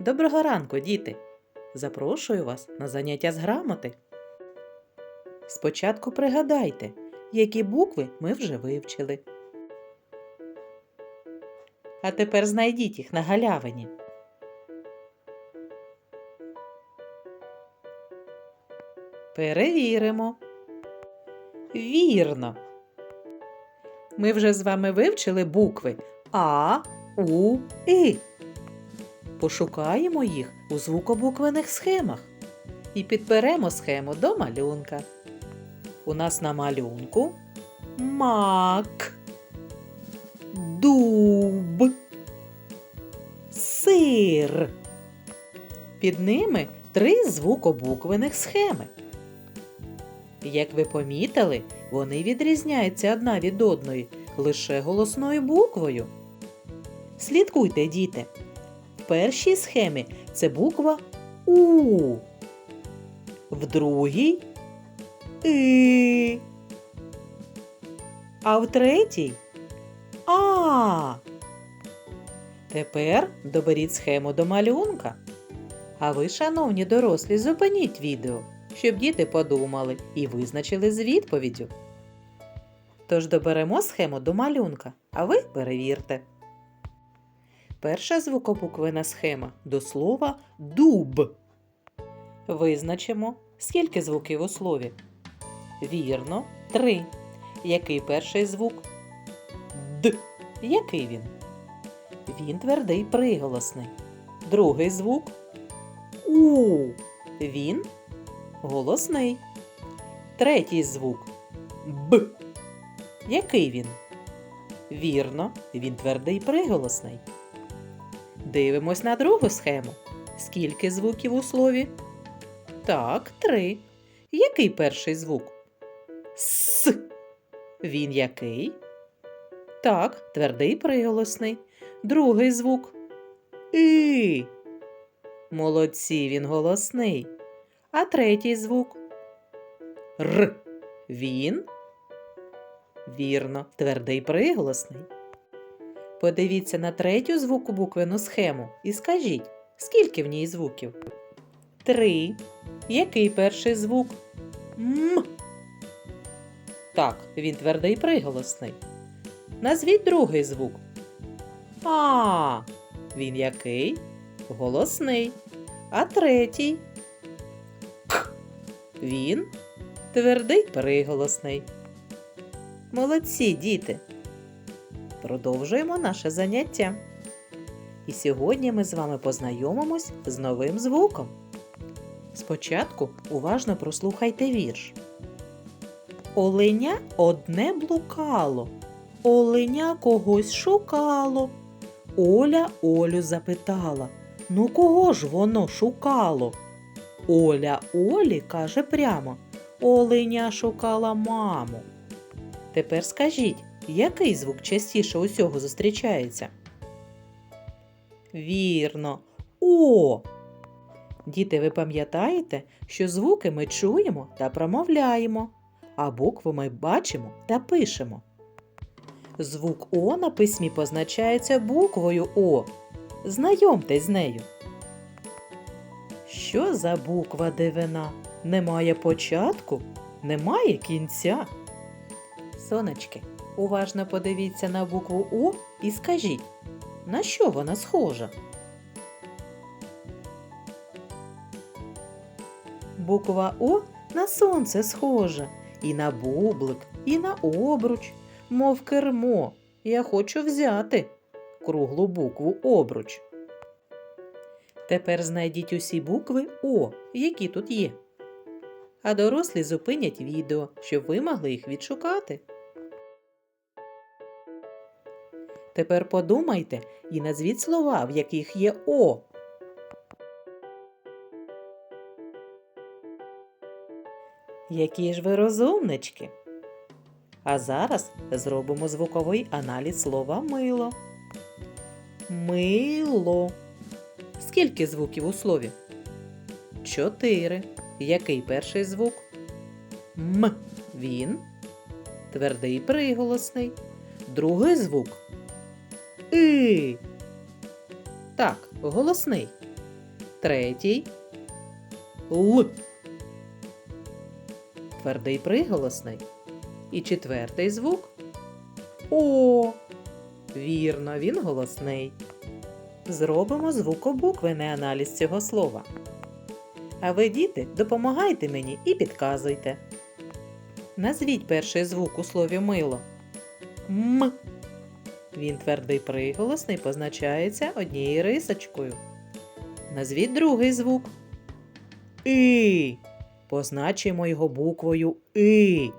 Доброго ранку, діти! Запрошую вас на заняття з грамоти. Спочатку пригадайте, які букви ми вже вивчили. А тепер знайдіть їх на галявині. Перевіримо. Вірно. Ми вже з вами вивчили букви А, У, І. Пошукаємо їх у звукобуквених схемах і підберемо схему до малюнка. У нас на малюнку мак, дуб, сир. Під ними три звукобуквених схеми. Як ви помітили, вони відрізняються одна від одної лише голосною буквою. Слідкуйте, діти. Першій схемі це буква У. В другій И. А в третій А. Тепер доберіть схему до малюнка. А ви, шановні дорослі, зупиніть відео, щоб діти подумали і визначили з відповіддю. Тож доберемо схему до малюнка, а ви перевірте. Перша звукобуквена схема до слова дуб. Визначимо, скільки звуків у слові. Вірно, три. Який перший звук? Д. Який він? Він твердий приголосний. Другий звук У. Він голосний. Третій звук Б. Який він? Вірно, він твердий приголосний. Дивимось на другу схему. Скільки звуків у слові? Так, три. Який перший звук? С. Він який? Так, твердий приголосний. Другий звук. И. Молодці, він голосний. А третій звук. Р. Він. Вірно, твердий приголосний. Подивіться на третю звукобуквену схему і скажіть, скільки в ній звуків? Три. Який перший звук? М. Так, він твердий приголосний. Назвіть другий звук. А. Він який? Голосний. А третій? К. Він твердий приголосний. Молодці, діти. Продовжуємо наше заняття. І сьогодні ми з вами познайомимось з новим звуком. Спочатку уважно прослухайте вірш. Оленя одне блукало, оленя когось шукало. Оля Олю запитала Ну кого ж воно шукало? Оля Олі каже прямо Оленя шукала маму. Тепер скажіть, який звук частіше усього зустрічається? Вірно, О. Діти, ви пам'ятаєте, що звуки ми чуємо та промовляємо, а букви ми бачимо та пишемо. Звук О на письмі позначається буквою О. Знайомтесь з нею. Що за буква дивина? Немає початку, немає кінця. Сонечки, уважно подивіться на букву О і скажіть, на що вона схожа? Буква О на сонце схожа, і на бублик, і на обруч, мов кермо. Я хочу взяти круглу букву обруч. Тепер знайдіть усі букви О, які тут є. А дорослі зупинять відео, щоб ви могли їх відшукати. Тепер подумайте і назвіть слова, в яких є О. Які ж ви розумнички. А зараз зробимо звуковий аналіз слова мило. Мило. Скільки звуків у слові? Чотири. Який перший звук? М. Він. Твердий приголосний. Другий звук. И. Так, голосний. Третій. Л. Твердий приголосний. І четвертий звук. О. Вірно, він голосний. Зробимо звукобуквений аналіз цього слова. А ви, діти, допомагайте мені і підказуйте. Назвіть перший звук у слові мило. М. Він твердий приголосний позначається однією рисочкою. Назвіть другий звук. І. Позначимо його буквою І.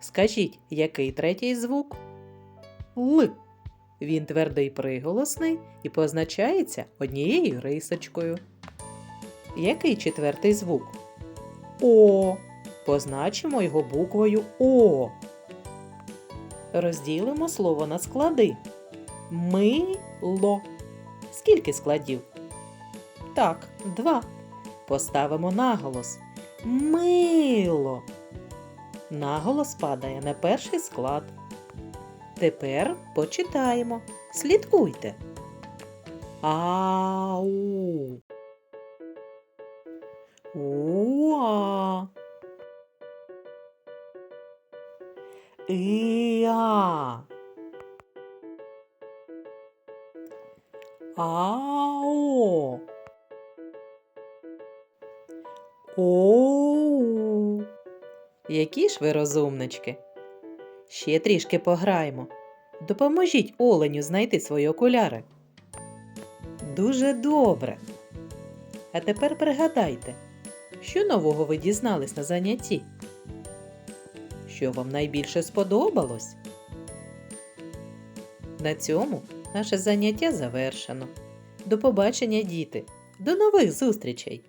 Скажіть, який третій звук? Л. Він твердий приголосний і позначається однією рисочкою. Який четвертий звук? О. Позначимо його буквою О. Розділимо слово на склади. Мило. Скільки складів? Так, два. Поставимо наголос. Мило. Наголос падає на перший склад. Тепер почитаємо. Слідкуйте. Ау. Уа. Іа. Ао. Оу. Які ж ви розумнички. Ще трішки пограємо. Допоможіть оленю знайти свої окуляри. Дуже добре. А тепер пригадайте, що нового ви дізнались на занятті? Що вам найбільше сподобалось? На цьому наше заняття завершено. До побачення, діти! До нових зустрічей!